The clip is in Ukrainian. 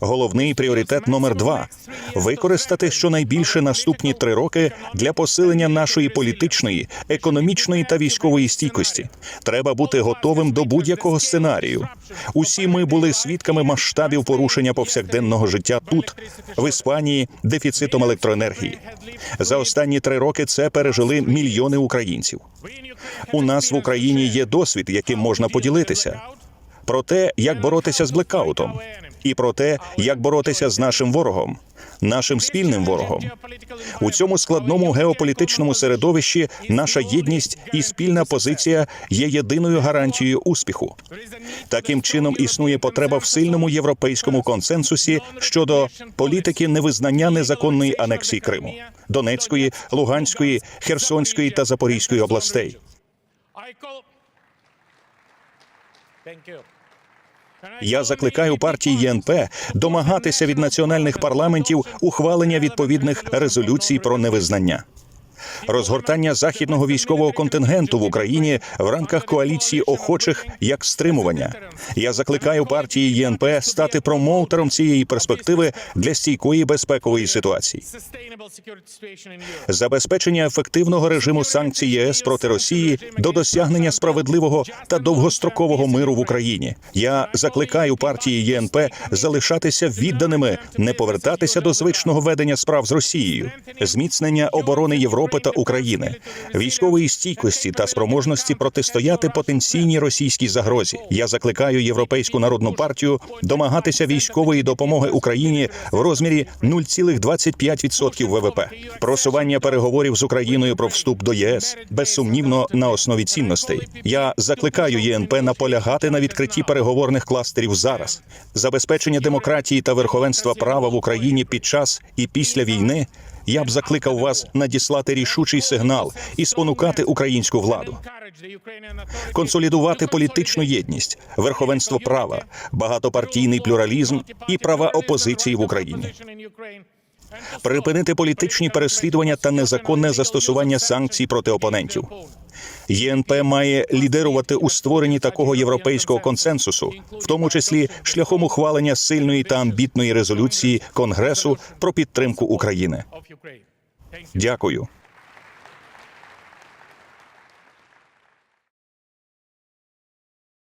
Головний пріоритет номер два використати щонайбільше наступні три роки для посилення нашої політичної, економічної та військової стійкості. Треба бути готовим до будь-якого сценарію. Усі ми були свідками масштабів порушення повсякденного життя тут, в Іспанії, дефіцитом електроенергії. За останні три роки це пережили мільйони українців. У нас в Україні є досвід, яким можна поділитися про те, як боротися з блекаутом, і про те, як боротися з нашим ворогом, нашим спільним ворогом. У цьому складному геополітичному середовищі наша єдність і спільна позиція є єдиною гарантією успіху. Таким чином існує потреба в сильному європейському консенсусі щодо політики невизнання незаконної анексії Криму, Донецької, Луганської, Херсонської та Запорізької областей. Я закликаю партії ЄНП домагатися від національних парламентів ухвалення відповідних резолюцій про невизнання. Розгортання західного військового контингенту в Україні в рамках коаліції охочих як стримування. Я закликаю партії ЄНП стати промоутером цієї перспективи для стійкої безпекової ситуації. Забезпечення ефективного режиму санкцій ЄС проти Росії до досягнення справедливого та довгострокового миру в Україні. Я закликаю партії ЄНП залишатися відданими, не повертатися до звичного ведення справ з Росією, зміцнення оборони Європи та України, військової стійкості та спроможності протистояти потенційній російській загрозі. Я закликаю Європейську народну партію домагатися військової допомоги Україні в розмірі 0,25% ВВП. Просування переговорів з Україною про вступ до ЄС безсумнівно на основі цінностей. Я закликаю ЄНП наполягати на відкритті переговорних кластерів зараз. Забезпечення демократії та верховенства права в Україні під час і після війни. Я б закликав вас надіслати рішучий сигнал і спонукати українську владу, консолідувати політичну єдність, верховенство права, багатопартійний плюралізм і права опозиції в Україні. Припинити політичні переслідування та незаконне застосування санкцій проти опонентів. ЄНП має лідерувати у створенні такого європейського консенсусу, в тому числі шляхом ухвалення сильної та амбітної резолюції Конгресу про підтримку України. Дякую.